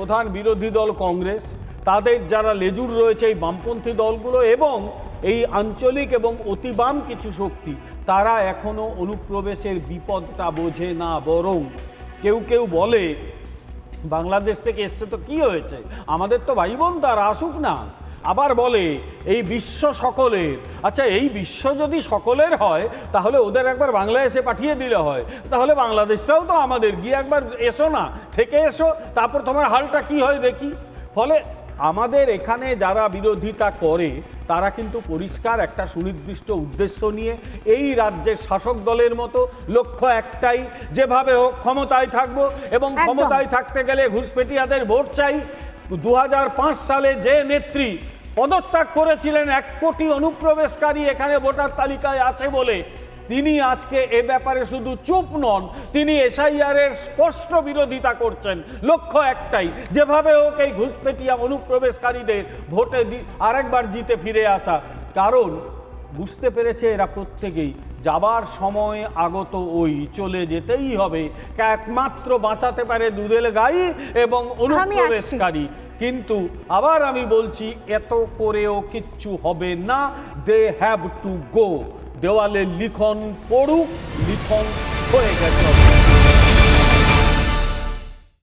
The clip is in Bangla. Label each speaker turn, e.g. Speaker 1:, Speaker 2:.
Speaker 1: প্রধান বিরোধী দল কংগ্রেস, তাদের যারা লেজুর রয়েছে এই বামপন্থী দলগুলো এবং এই আঞ্চলিক এবং অতিবাম কিছু শক্তি, তারা এখনও অনুপ্রবেশের বিপদটা বোঝে না বরং কেউ কেউ বলে, বাংলাদেশ থেকে এসছে তো কি হয়েছে? আমাদের তো ভাই বোন, তারা আসুক না। আবার বলে এই বিশ্ব সকলের। আচ্ছা এই বিশ্ব যদি সকলের হয় তাহলে ওদের একবার বাংলায় এসে পাঠিয়ে দিলে হয়। তাহলে বাংলাদেশটাও তো আমাদের। গিয়ে একবার এসো না থেকে এসো তারপর তোমার হালটা কি হয় দেখি। ফলে আমাদের এখানে যারা বিরোধিতা করে তারা কিন্তু পরিষ্কার একটা সুনির্দিষ্ট উদ্দেশ্য নিয়ে এই রাজ্যের শাসক দলের মতো লক্ষ্য একটাই যেভাবে হোক ক্ষমতায় থাকব এবং ক্ষমতায় থাকতে গেলে ঘুষপেটিয়াদের ভোট চাই। দু হাজার পাঁচ সালে যে নেত্রী পদত্যাগ করেছিলেন, এক কোটি অনুপ্রবেশকারী এখানে ভোটার তালিকায় আছে বলে, তিনি আজকে এ ব্যাপারে শুধু চুপ নন, তিনি এসআইআর এর স্পষ্ট বিরোধিতা করছেন। লক্ষ্য একটাই, যেভাবে হোক এই ঘুষপেটিয়া অনুপ্রবেশকারীদের ভোটে আরেকবার জিতে ফিরে আসা। কারণ, বুঝতে পেরেছে এরা প্রত্যেকেই যাবার সময় আগত ওই চলে যেতেই হবে। একমাত্র বাঁচাতে পারে দুধেল গাই এবং অনুপ্রবেশকারী। কিন্তু আবার আমি বলছি এত করেও কিচ্ছু হবে না। দে হ্যাভ টু গো দেওয়ালে লিখন পড়ুক লিখন হয়ে গেছে।